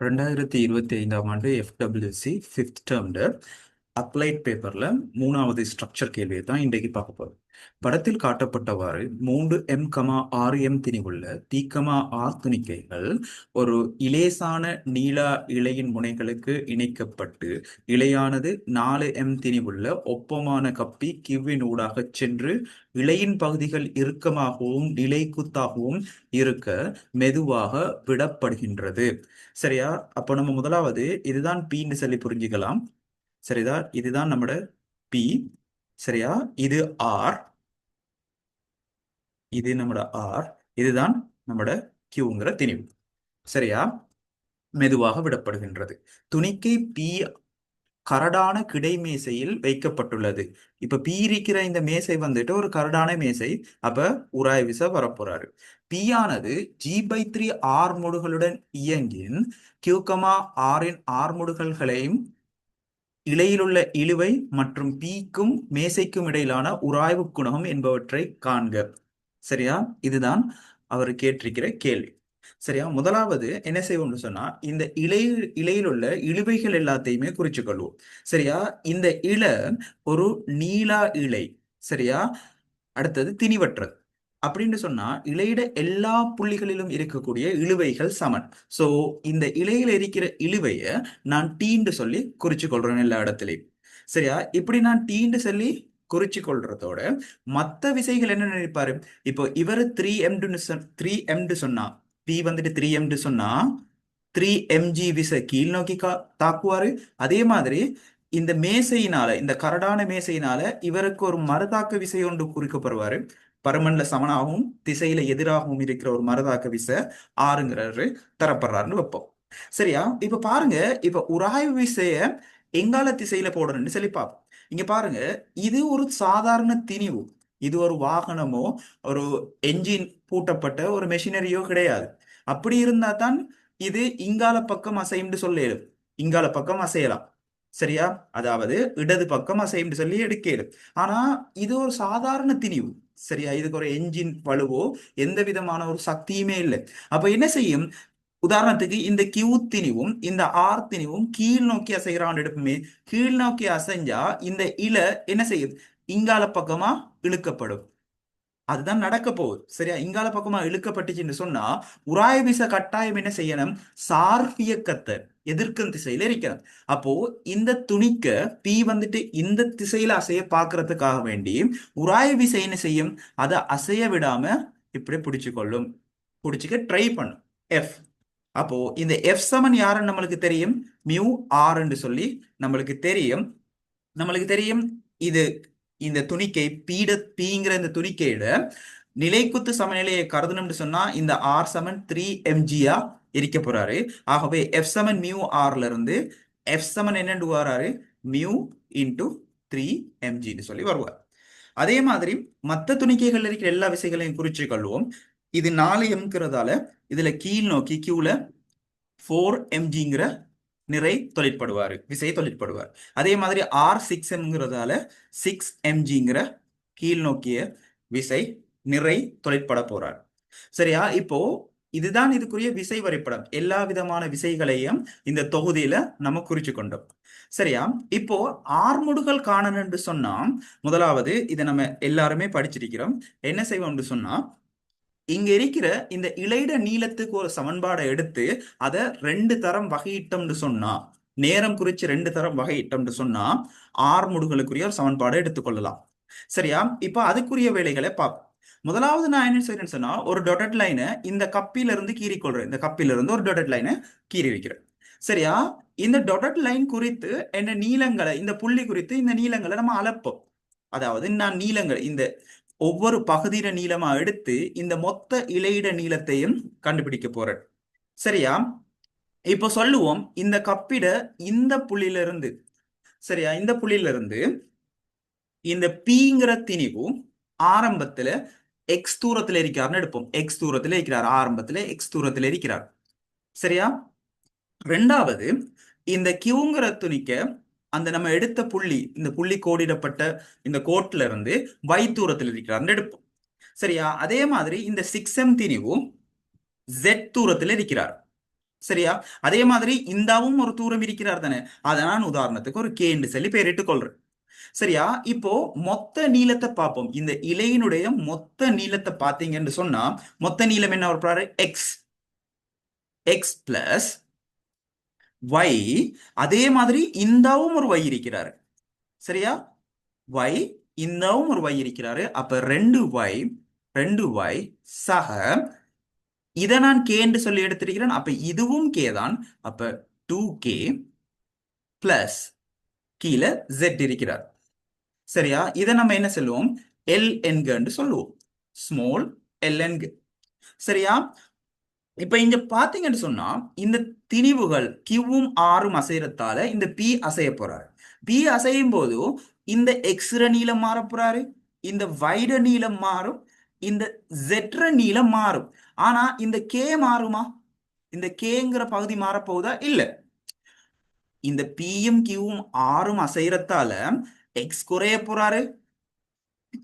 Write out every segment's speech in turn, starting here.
ரெண்டாயிரத்தி இருபத்தி ஐந்தாம் ஆண்டு எஃப்டபிள்யூசி ஃபிஃப்த் டேர்ம்டு அப்ளைட் பேப்பரில் மூணாவது ஸ்ட்ரக்சர் கேள்வியை தான் இன்றைக்கு பார்க்க போகிறோம் படத்தில் காட்டப்பட்டவாறு மூன்று எம் கமா ஆறு எம் திணிவுள்ள தீக்கமா ஆர் துணிக்கைகள் ஒரு இலேசான நீளா இலையின் முனைகளுக்கு இணைக்கப்பட்டு இலையானது நாலு எம் திணிவுள்ள ஒப்பமான கப்பி கிவ்வின் ஊடாக சென்று இலையின் பகுதிகள் இறுக்கமாகவும் நிலைக்குத்தாகவும் இருக்க மெதுவாக விடப்படுகின்றது. சரியா? அப்போ நம்ம முதலாவது இதுதான் பின்னு சொல்லி புரிஞ்சுக்கலாம். சரிதா? இதுதான் நம்மட பி சரியா? இது ஆர் இது நம்மட ஆர் இதுதான் நம்மட கியூங்கிற திணிவு. சரியா? மெதுவாக விடப்படுகின்றது. துணிக்கை பி கரடான கிடை மேசையில் வைக்கப்பட்டுள்ளது. இப்ப பி இருக்கிற இந்த மேசை வந்துட்டு ஒரு கரடான மேசை. அப்ப உராய் விச வரப்போறாரு. பீயானது ஆனது ஜி பை த்ரீ ஆர்முடுகளுடன் இயங்கின் கியூகமா ஆரின் ஆர்முடுகள்களையும் இலையிலுள்ள இழுவை மற்றும் பீக்கும் மேசைக்கும் இடையிலான உராய்வு குணகம் என்பவற்றை காண்க. சரியா? இதுதான் அவர் கேட்டிருக்கிற கேள்வி. சரியா? முதலாவது என்ன செய்வோம்னு சொன்னா இந்த இலை இலையில் உள்ள இழுவைகள் எல்லாத்தையுமே குறிச்சு கொள்வோம். சரியா? இந்த இலை ஒரு நீலா இலை சரியா? அடுத்தது திணிவற்றது. அப்படின்னு சொன்னா இலையிட எல்லா புள்ளிகளிலும் இருக்கக்கூடிய இழுவைகள் சமன். சோ இந்த இலையில இருக்கிற இழுவைய நான் டீன்னு சொல்லி குறிச்சு கொள்றேன் எல்லா இடத்துலையும். சரியா? இப்படி நான் டீன்னு சொல்லி குறிச்சு கொள்றதோட மத்த விசைகள் என்ன நினைப்பாரு? இப்போ இவர் த்ரீ எம்டுன்னு த்ரீ எம்டு சொன்னா பி வந்துட்டு த்ரீ எம்டு சொன்னா த்ரீ எம்ஜி விசை கீழ் நோக்கி தாக்குவாரு. அதே மாதிரி இந்த மேசையினால இந்த கரடான மேசையினால இவருக்கு ஒரு மறுதாக்க விசை ஒன்று குறிக்கப்படுவாரு. பருமன்ல சமனாகவும் திசையில எதிராகவும் இருக்கிற ஒரு மரதாக்க விசை ஆறுங்கிறாரு தரப்படுறாருன்னு வைப்போம். சரியா? இப்ப பாருங்க இப்ப உராய்வு விசைய எங்கால திசையில போடணும்னு சொல்லி பார்ப்போம். இங்க பாருங்க இது ஒரு சாதாரண திணிவு. இது ஒரு வாகனமோ ஒரு என்ஜின் பூட்டப்பட்ட ஒரு மெஷினரியோ கிடையாது. அப்படி இருந்தா தான் இது இங்கால பக்கம் அசையும்னு சொல்லிடும் இங்கால பக்கம் அசையலாம். சரியா? அதாவது இடது பக்கம் அசைம்னு சொல்லி எடுக்கலும் ஆனா இது ஒரு சாதாரண திணிவு. சரியா? இதுக்கு ஒரு என்ஜின் வலுவோ எந்த விதமான ஒரு சக்தியுமே இல்லை. அப்ப என்ன செய்யும்? உதாரணத்துக்கு இந்த கியூ திணிவும் இந்த ஆர் திணிவும் கீழ் நோக்கி அசைகிறான் எடுப்புமே கீழ் நோக்கி அசைஞ்சா இந்த இல என்ன செய்யுது? இங்கால பக்கமா இழுக்கப்படும். அதுதான் நடக்க போகுது. சரியா? இங்கால பக்கமா இழுக்கப்பட்டுச்சுன்னு சொன்னா உராய வீச கட்டாயம் என்ன செய்யணும்? சார்பியக்கத்தை எதிர்க்கும் திசையில இருக்கணும் அப்போ இந்த துணிக்க பி வந்துட்டு இந்த திசையில அசைய பாக்குறதுக்காக வேண்டி உராய விசை என்ன செய்யும்? அதை அசைய விடாம இப்படி பிடிச்சு கொள்ளும் பிடிச்சிக்க ட்ரை பண்ணும். எஃப் அப்போ இந்த எஃப் சமன் யாருன்னு நம்மளுக்கு தெரியும்? மியூ ஆர்ன்னு சொல்லி நம்மளுக்கு தெரியும். நம்மளுக்கு தெரியும்? இது இந்த துணிக்கை பீட பீங்கிற இந்த துணிக்கையோட நிலைக்குத்து சமநிலையை கருதணும்னு சொன்னா இந்த ஆர் சமன் த்ரீ எம்ஜியா இருக்க போறாரு. ஆகவே எஃப் சமன் மியூ ஆர்ல இருந்து எஃப் சமன் என்னண்டு வராரு? மியூ இன்டு த்ரீ எம்ஜின்னு சொல்லி வருவார். அதே மாதிரி மற்ற துணிக்கைகள் இருக்கிற எல்லா விசைகளையும் குறிச்சு கொள்வோம். இது நாலு எம்ங்கிறதால இதுல கீழ் நோக்கி கியூல ஃபோர் எம்ஜிங்கிற நிறை தொழிற்படுவார் விசை தொழிற்படுவார். அதே மாதிரி ஆர் சிக்ஸ் எம்ங்கிறதால சிக்ஸ் எம்ஜிங்கிற கீழ் நோக்கிய விசை நிறை தொழிற்பட போறார். சரியா? இப்போ இதுதான் இதுக்குரிய விசை வரைபடம். எல்லா விதமான விசைகளையும் இந்த தொகுதியில நம்ம குறிச்சு கொண்டோம். சரியா? இப்போ ஆர்முடுகள் காணணும்னு சொன்னா முதலாவது இதை நம்ம எல்லாருமே படிச்சிருக்கிறோம். என்ன செய்வோம்னு சொன்னா இங்க இருக்கிற இந்த இலைட நீளத்துக்கு ஒரு சமன்பாடை எடுத்து அதை ரெண்டு தரம் வகையிட்டம்னு சொன்னா நேரம் குறிச்சு ரெண்டு தரம் வகையிட்டம்னு சொன்னா ஆர் முடுகளுக்குரிய ஒரு சமன்பாடை எடுத்துக்கொள்ளலாம் சரியா? இப்ப அதுக்குரிய வேலைகளை பார்ப்போம் முதலாவது நான் என்ன செய்யறேன்னு சொன்னா ஒரு டொட்டட் லைனை இந்த கப்பில இருந்து கீறி கொள்றேன். இந்த கப்பில இருந்து ஒரு டொட்டட் லைனை கீறி வைக்கிறேன். சரியா? இந்த டொட்டட் லைன் குறித்து என்ன நீளங்களை இந்த புள்ளி குறித்து இந்த நீளங்களை நம்ம அளப்போம். அதாவது நான் நீளங்கள் இந்த ஒவ்வொரு பகுதியிட நீளமா எடுத்து இந்த மொத்த இலையிட நீளத்தையும் கண்டுபிடிக்க போறேன் சரியா? இப்போ சொல்லுவோம் இந்த கப்பிட இந்த புள்ளியில இருந்து சரியா? இந்த புள்ளியில இருந்து இந்த பீங்கிற திணிவு ஆரம்பத்துல எக்ஸ் தூரத்துல இருக்கிறார்னு எடுப்போம். எக்ஸ் தூரத்துல இருக்கிறார் ஆரம்பத்துல எக்ஸ் தூரத்துல இருக்கிறார். சரியா? ரெண்டாவது இந்த கியூங்கிற துணிக்க அந்த நம்ம எடுத்த புள்ளி இந்த புள்ளி கோடிடப்பட்ட இந்த கோட்ல இருந்து வை தூரத்தில் இருக்கிறார்னு எடுப்போம். சரியா? அதே மாதிரி இந்த சிக்ஸ் எம் திணிவும் ஜெட் தூரத்தில் இருக்கிறார். சரியா? அதே மாதிரி இந்தாவும் ஒரு தூரம் இருக்கிறார் தானே? அதை நான் உதாரணத்துக்கு ஒரு கேண்டு சொல்லி பேரிட்டுக் கொள்றேன் சரியா? இப்போ மொத்த நீளத்தை பார்ப்போம். இந்த இலையினுடைய மொத்த நீளத்தை பார்த்தீங்கன்னு சொன்னா மொத்த நீளம் என்ன ஒரு எக்ஸ் எக்ஸ் பிளஸ் வை அதே மாதிரி இந்தாவும் ஒரு வை இருக்கிறாரு. சரியா? வை இந்தாவும் ஒரு வை இருக்கிறாரு. அப்ப ரெண்டு வை ரெண்டு வை சக இதை நான் கே என்று சொல்லி எடுத்திருக்கிறேன். அப்ப இதுவும் கே தான். அப்ப டூ கே பிளஸ் கீழே ஜெட் இருக்கிறார். சரியா? இதை நம்ம என்ன சொல்லுவோம்? எல் என்கன்னு சொல்லுவோம். ஸ்மால் எல் என்கு சரியா? இப்ப இங்க பாத்தீங்கன்னு சொன்னா இந்த திணிவுகள் கியூவும் ஆறும் அசைறதால இந்த பி அசைய போறாரு. பி அசையும் போது இந்த எக்ஸ்ர நீளம் மாற போறாரு இந்த வைட நீளம் மாறும் இந்த ஜெட்ர நீளம் மாறும். ஆனா இந்த கே மாறுமா? இந்த கேங்கிற பகுதி மாறப்போகுதா இல்ல. இந்த பியும் கியூவும் ஆறும் அசைறதால எக்ஸ் குறைய போறாரு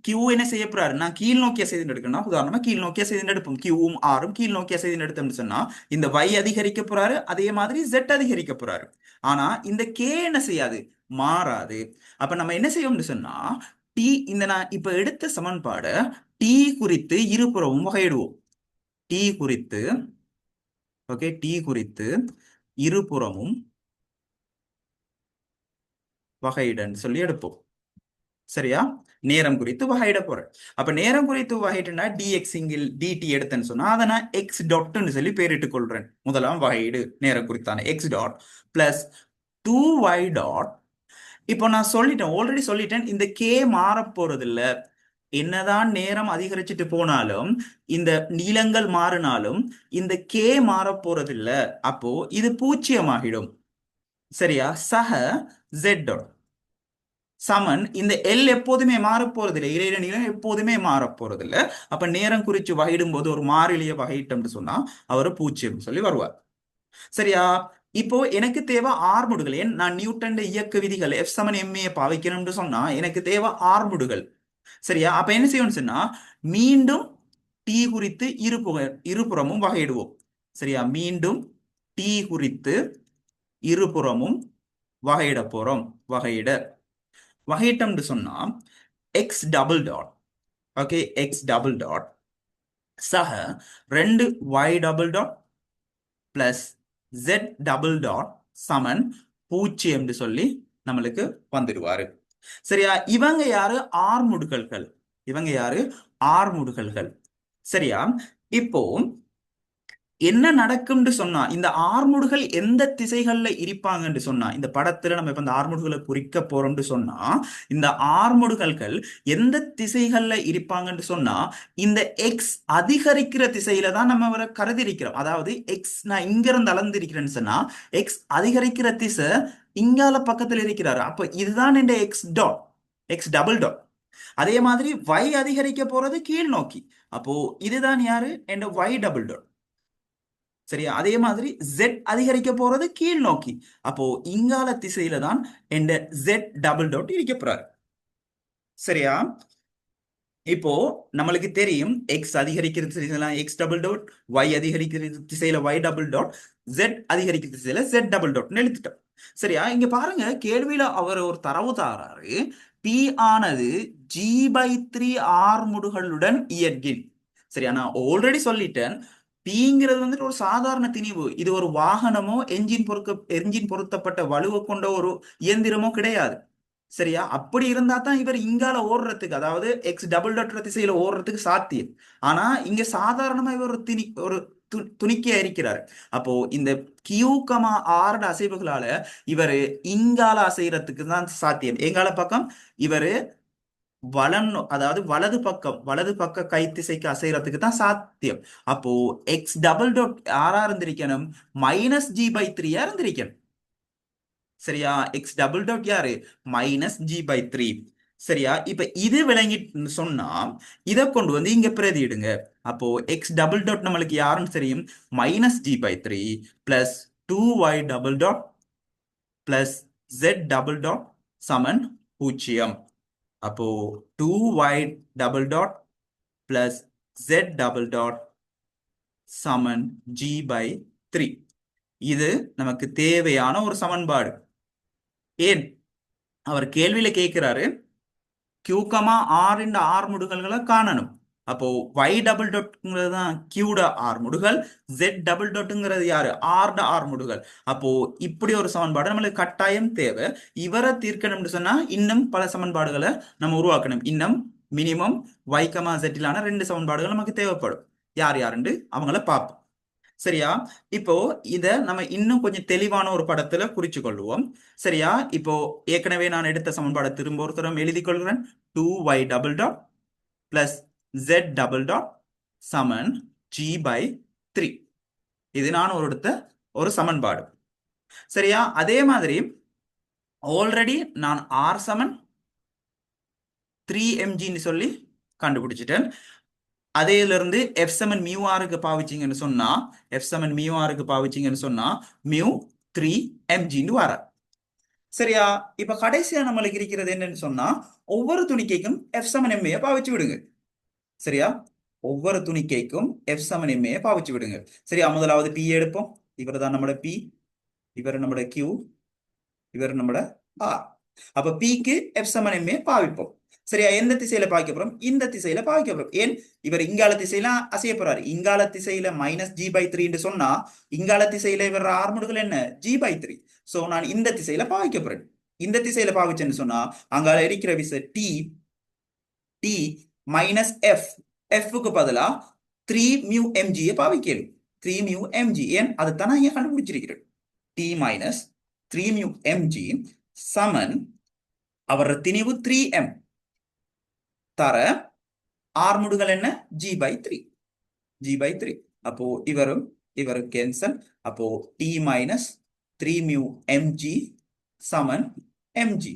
கியூ என்ன செய்ய போறாரு நான் கீழ் நோக்கிய செய்தி எடுக்கணும் உதாரணமா கீழ் நோக்கிய செய்தி எடுப்போம் கியூவும் ஆறும் கீழ் நோக்கிய செய்தி எடுத்தோம்னு சொன்னா இந்த வை அதிகரிக்க போறாரு அதே மாதிரி ஜெட் அதிகரிக்க போறாரு ஆனா இந்த கே என்ன செய்யாது மாறாது அப்ப நம்ம என்ன செய்வோம்னு சொன்னா டி இந்த நான் இப்ப எடுத்த சமன்பாடு டி குறித்து இருபுறமும் வகையிடுவோம் டி குறித்து ஓகே டி குறித்து இருபுறமும் வகையிடன்னு சொல்லி எடுப்போம் சரியா நேரம் குறித்து வகையிட போறேன். அப்ப நேரம் குறித்து வகையிட்டுனா டிஎக்ஸ் இங்கில் டிடி எடுத்தேன்னு சொன்னா அதை நான் எக்ஸ் டாட்னு சொல்லி பேரிட்டுக் கொள்றேன். முதலாம் வகையீடு நேரம் குறித்தான X dot plus two Y dot இப்போ நான் சொல்லிட்டேன் ஆல்ரெடி சொல்லிட்டேன் இந்த கே மாறப் போறது இல்ல என்னதான் நேரம் அதிகரிச்சுட்டு போனாலும் இந்த நீளங்கள் மாறினாலும் இந்த கே மாறப் போறது இல்ல அப்போ இது பூஜ்ஜியமாகிடும். சரியா? சக ஜெட் டாட் சமன் இந்த எல் எப்போதுமே மாறப் போறதில்லை இடையில நீளம் எப்போதுமே மாறப்போறதில்லை. அப்ப நேரம் குறிச்சு வகையிடும் போது ஒரு மாறிலியை வகையிட்டோம்னு சொன்னா அவர் பூச்சியம் சொல்லி வருவார். சரியா? இப்போ எனக்கு தேவை ஆர்முடுகள். ஏன்? நான் நியூட்டன் இயக்க விதிகள் எஃப் சமன் எம்ஏ பாவிக்கணும்னு சொன்னா எனக்கு தேவை ஆர்முடுகள். சரியா? அப்ப என்ன செய்யணும்னு சொன்னா மீண்டும் டி குறித்து இருபுக இருபுறமும் வகையிடுவோம். சரியா? மீண்டும் டி குறித்து இருபுறமும் வகையிட போறோம். வகையிட. வகையிட்டம்னு சொன்னா X double dot okay X double dot சக ரெண்டு Y double dot plus Z double dot சமன் பூஜ்ஜியம்னு சொல்லி நம்மளுக்கு வந்துடுவாரு. சரியா? இவங்க யாரு? ஆர்முடுகள்கள் இவங்க யாரு? ஆர்முடுகள்கள் சரியா? இப்போ என்ன நடக்கும்னு சொன்னா இந்த ஆர்முடுகள் எந்த திசைகள்ல இருப்பாங்கன்னு சொன்னா இந்த படத்துல நம்ம இப்ப இந்த ஆர்முடுகளை குறிக்க போறோம்னு சொன்னா இந்த ஆர்முடுகள்கள் எந்த திசைகள்ல இருப்பாங்கன்னு சொன்னா இந்த எக்ஸ் அதிகரிக்கிற திசையில தான் நம்ம அவரை கருதி இருக்கிறோம் அதாவது எக்ஸ் நான் இங்க இருந்து அளந்திருக்கிறேன்னு சொன்னா எக்ஸ் அதிகரிக்கிற திசை இங்கால பக்கத்துல இருக்கிறாரு. அப்ப இதுதான் இந்த X dot X double dot அதே மாதிரி வை அதிகரிக்க போறது கீழ் நோக்கி அப்போ இதுதான் யாரு? என் ஒய் டபுள் டாட் சரியா? அதே மாதிரி ஜெட் அதிகரிக்க போறது கீழ் நோக்கி. அப்போ இங்கால திசையில தான் என் ஜெட் டபுள் டாட் இருக்க போறாரு. சரியா? இப்போ நம்மளுக்கு தெரியும் எக்ஸ் அதிகரிக்கிற திசையில எக்ஸ் டபுள் டாட் ஒய் அதிகரிக்கிற திசையில ஒய் டபுள் டாட் ஜெட் அதிகரிக்கிற திசையில ஜெட் டபுள் டாட் எழுத்துட்டோம் சரியா? இங்க பாருங்க கேள்வியில அவர் ஒரு தரவு தாராரு. P ஆனது ஜி பை த்ரீ ஆர்முடுகளுடன் இயற்கின். சரியா? நான் ஆல்ரெடி சொல்லிட்டேன். பிங்கிறது வந்துட்டு ஒரு சாதாரண திணிவு. இது ஒரு வாகனமோ என்ஜின் பொருக்க என்ஜின் பொருத்தப்பட்ட வலுவை கொண்ட ஒரு இயந்திரமோ கிடையாது. சரியா? அப்படி இருந்தா தான் இவர் இங்கால ஓடுறதுக்கு அதாவது எக்ஸ் டபுள் டாட் திசையில ஓடுறதுக்கு சாத்தியம். ஆனா இங்க சாதாரணமா இவர் ஒரு திணி ஒரு துணிக்கியா இருக்கிறார். அப்போ இந்த கியூகமா கமா அசைவுகளால இவர் இங்கால அசைறதுக்கு தான் சாத்தியம். எங்கால பக்கம்? இவரு வலன் அதாவது வலது பக்கம் வலது பக்க கை திசைக்கு அசைறதுக்கு தான் சாத்தியம். அப்போ எக்ஸ் டபுள் டாட் ஆறா இருந்திருக்கணும் மைனஸ் ஜி பை த்ரீயா இருந்திருக்கணும். சரியா? எக்ஸ் டபுள் டாட் யாரு? மைனஸ் ஜி பை த்ரீ சரியா? இப்ப இது விளங்கி சொன்னா இதை கொண்டு வந்து இங்க பிரதியிடுங்க. அப்போ எக்ஸ் டபுள் டாட் நம்மளுக்கு யாருன்னு தெரியும்? Minus G by three plus two Y double dot plus Z double dot சமன் பூஜ்ஜியம். அப்போ two Y double dot plus Z double dot Saman G by three இது நமக்கு தேவையான ஒரு சமன்பாடு. ஏன்? அவர் கேள்வியில கேட்கிறாரு. கியூக்கமா ஆறு ஆறு ஆர் முடுகல்களை காணணும். அப்போ y டபுள் டாட்ங்கிறது தான் கியூட ஆர் முடுகள் z டபுள் டாட்ங்கிறது யாரு? ஆர்ட ஆர் முடுகள் அப்போ இப்படி ஒரு சமன்பாடு நம்மளுக்கு கட்டாயம் தேவை. இவரை தீர்க்கணும்னு சொன்னா இன்னும் பல சமன்பாடுகளை நம்ம உருவாக்கணும். இன்னும் மினிமம் வைக்கமா செட்டிலான ரெண்டு சமன்பாடுகள் நமக்கு தேவைப்படும். யார் யாருன்னு அவங்கள பார்ப்போம். சரியா? இப்போ இத நம்ம இன்னும் கொஞ்சம் தெளிவான ஒரு படத்துல குறிச்சு கொள்வோம் சரியா? இப்போ ஏற்கனவே நான் எடுத்த சமன்பாடை திரும்ப ஒருத்தரம் எழுதி கொள்கிறேன் two Y double dot plus Z double dot Saman G by three இது நான் ஒரு எடுத்த ஒரு சமன்பாடு. சரியா? அதே மாதிரி ஆல்ரெடி நான் ஆர் சமன் த்ரீ எம்ஜின்னு சொல்லி கண்டுபிடிச்சிட்டேன். அதேலேருந்து எஃப் மியூ ஆருக்கு பாவிச்சிங்கன்னு சொன்னா எஃப் செமன் மியூ ஆருக்கு பாவிச்சிங்கன்னு சொன்னா மியூ த்ரீ எம்ஜின்னு வர சரியா? இப்ப கடைசியா நம்மளுக்கு இருக்கிறது என்னன்னு சொன்னா ஒவ்வொரு துணிக்கைக்கும் எஃப் செவன் எம்ஏ பாவிச்சு விடுங்க. சரியா? ஒவ்வொரு துணிக்கைக்கும் எஃப் செவன் எம்ஏ பாவிச்சு விடுங்க. சரியா? முதலாவது பி எடுப்போம். இவர் தான் நம்மளோட பி இவர் நம்மளோட கியூ இவர் நம்மளோட ஆர் அப்ப பிக்கு எஃப் செவன் எம்ஏ பாவிப்போம். சரியா? எந்த திசையில பாய்க்க போறோம்? இந்த திசையில பாய்க்க போறோம். ஏன்? இவர் இங்கால திசையில அசைய போறாரு. இங்கால திசையில மைனஸ் ஜி பை த்ரீன்னு சொன்னா இங்கால திசையில இவர் ஆர்முடுகள் என்ன? ஜி பை த்ரீ சோ நான் இந்த திசையில பாய்க்க போறேன். இந்த திசையில பாவிச்சேன்னு சொன்னா அங்கால இருக்கிற விசை டி டி மைனஸ் எஃப் எஃப்க்கு பதிலா த்ரீ மியூ எம்ஜியை பாவிக்கணும். த்ரீ மியூ எம்ஜி ஏன்? அதுதான் நான் இங்க கண்டுபிடிச்சிருக்கிறேன் T minus three mu M G சமன் அவர் திணிவு த்ரீ எம் தர ஆர்முடுகள் என்ன? G by three G by three அப்போ இவரும் இவரும் கேன்சல் அப்போ T minus three mu M G சமன் எம்ஜி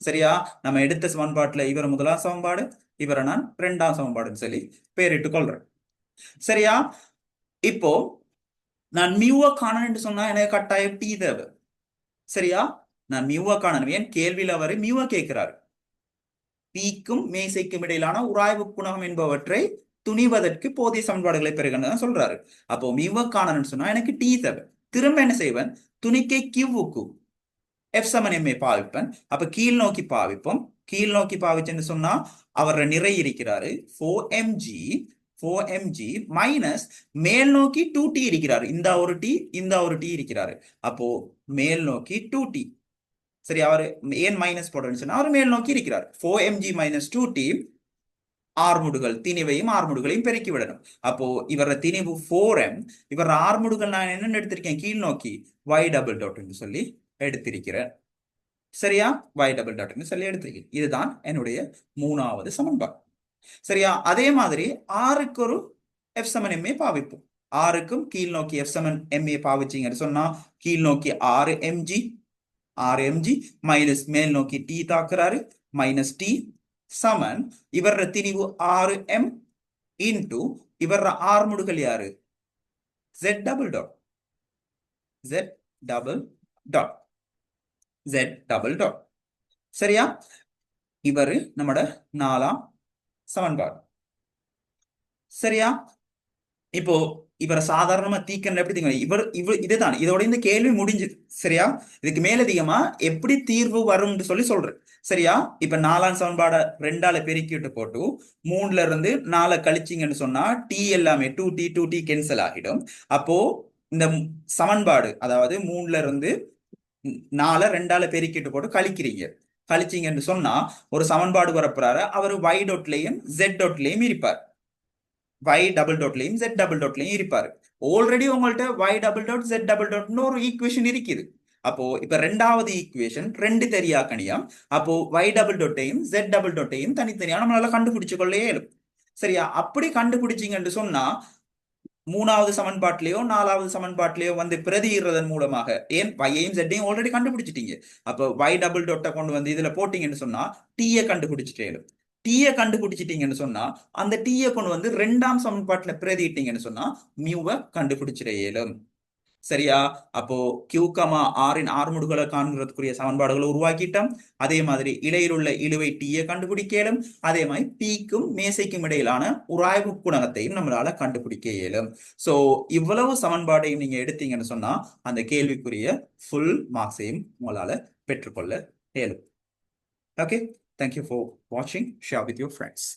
சரியா? நம்ம எடுத்த சமன்பாட்டில் இவர் முதலாம் சமன்பாடு? இவரை நான் ரெண்டாம் சமன்பாடுன்னு சொல்லி பேரிட்டு கொள்றேன் சரியா? இப்போ நான் மியூவை காணணும்னு சொன்னா எனக்கு கட்டாயம் டி தேவை. சரியா? நான் மியூவை காணணும். ஏன்? கேள்வியில் அவர் மியூவை கேட்கிறாரு. பீக்கும் மேசைக்கும் இடையிலான உராய்வு குணகம் என்பவற்றை துணிவதற்கு போதிய சமன்பாடுகளை பெறுகன்னு சொல்றாரு. அப்போ மியூவை காணணும்னு சொன்னா எனக்கு டி தேவை. திரும்ப என்ன செய்வன்? துணிக்கை கியூவுக்கு எஃப் சமன் எம்ஏ பாவிப்பன். அப்ப கீழ் நோக்கி பாவிப்போம். கீழ் நோக்கி பாவிச்சுன்னு சொன்னா அவர் நிறை இருக்கிறாரு. Four M G four M G minus மேல் நோக்கி டூ டி இருக்கிறாரு. இந்த ஒரு டி இந்த ஒரு டி இருக்கிறாரு. அப்போ மேல் நோக்கி டூ டி சரி அவர் ஏன் மைனஸ் போடுறேன்னு சொன்னா அவர் மேல் நோக்கி இருக்கிறார். Four M G minus two T ஆர்முடுகள் திணிவையும் ஆர்முடுகளையும் பெருக்கி விடணும். அப்போ இவர திணிவு ஃபோர் எம் இவர ஆர்முடுகள் நான் என்னென்னு எடுத்திருக்கேன்? கீழ் நோக்கி ஒய் டபுள் டாட்னு சொல்லி எடுத்திருக்கிறேன். சரியா? ஒய் டபுள் டாட்னு சொல்லி எடுத்திருக்கேன். இதுதான் என்னுடைய மூணாவது சமன்பாடு. சரியா? அதே மாதிரி ஆறுக்கு ஒரு எஃப் சமன் எம்ஏ பாவிப்போம். ஆறுக்கும் கீழ் நோக்கி எஃப் செமன் எம்ஏ பாவிச்சிங்கன்னு சொன்னா கீழ் நோக்கி ஆறு எம்ஜி ஆறு எம்ஜி மைனஸ் மேல் நோக்கி டி தாக்குறாரு மைனஸ் டி சமன். இவர திணிவு ஆறு எம் இன்டு இவர ஆர்முடுகள் யாரு? Z double dot Z double dot Z double dot சரியா? இவரு நம்மட நாலாம் சமன்பாடு. சரியா? இப்போ இவரை சாதாரணமா தீக்கணும் எப்படி தீங்க இவர் இவர் இதுதான். இதோட இந்த கேள்வி முடிஞ்சுது சரியா? இதுக்கு மேலதிகமா எப்படி தீர்வு வரும்னு சொல்லி சொல்றேன். சரியா? இப்ப நாலாம் சமன்பாட ரெண்டால பெருக்கிட்டு போட்டு மூணுல இருந்து நாலை கழிச்சிங்கன்னு சொன்னா டி எல்லாமே two T two T cancel ஆகிடும். அப்போ இந்த சமன்பாடு அதாவது மூணுல இருந்து நாலை ரெண்டால பெருக்கிட்டு போட்டு கழிக்கிறீங்க. கழிச்சிங்கன்னு சொன்னா ஒரு சமன்பாடு வரப்போறாரு. அவர் வை டொட்லையும் ஜெட் டொட்லையும் இருப்பார். y டபுள் டாட்லையும் ஜெட் டபுள் டாட்லையும் இருப்பார். ஆல்ரெடி உங்கள்ட்ட y double dot Z double டாட்னு ஒரு ஈக்குவேஷன் இருக்குது. அப்போ இப்ப ரெண்டாவது ஈக்குவேஷன் ரெண்டு தெரியாக்கணியம் அப்போ y டபுள் டாட்டையும் ஜெட் டபுள் டாட்டையும் தனித்தனியா நம்மளால கண்டுபிடிச்சு கொள்ள இயலும். சரியா? அப்படி கண்டுபிடிச்சிங்கன்னு சொன்னா மூணாவது சமன்பாட்டிலேயோ நாலாவது சமன்பாட்டிலேயோ வந்து பிரதியிடுறதன் மூலமாக ஏன்? பையையும் செட்டையும் ஆல்ரெடி கண்டுபிடிச்சிட்டீங்க. அப்போ வை டபுள் டொட்டை கொண்டு வந்து இதுல போட்டீங்கன்னு சொன்னா டீயை கண்டுபிடிச்சிட்டே டீயை கண்டுபிடிச்சிட்டீங்கன்னு சொன்னா அந்த டீயை கொண்டு வந்து ரெண்டாம் சமன்பாட்டில் பிரதிட்டீங்கன்னு சொன்னா மியூவை கண்டுபிடிச்சிட இயலும். சரியா? அப்போ கியூ கமா ஆரின் ஆறுமுடுகளை காண்கிறதுக்குரிய சமன்பாடுகளை உருவாக்கிட்டோம். அதே மாதிரி இலையில் உள்ள இழுவை டீயை கண்டுபிடிக்க அதே மாதிரி பீக்கும் மேசைக்கும் இடையிலான உராய்வு குணகத்தையும் நம்மளால கண்டுபிடிக்க இயலும். ஸோ இவ்வளவு சமன்பாடையும் நீங்க எடுத்தீங்கன்னு சொன்னா அந்த கேள்விக்குரிய ஃபுல் மார்க்ஸையும் உங்களால பெற்றுக்கொள்ள இயலும். ஓகே தேங்க்யூ ஃபார் வாட்சிங் ஷேர் வித் யூர் ஃப்ரெண்ட்ஸ்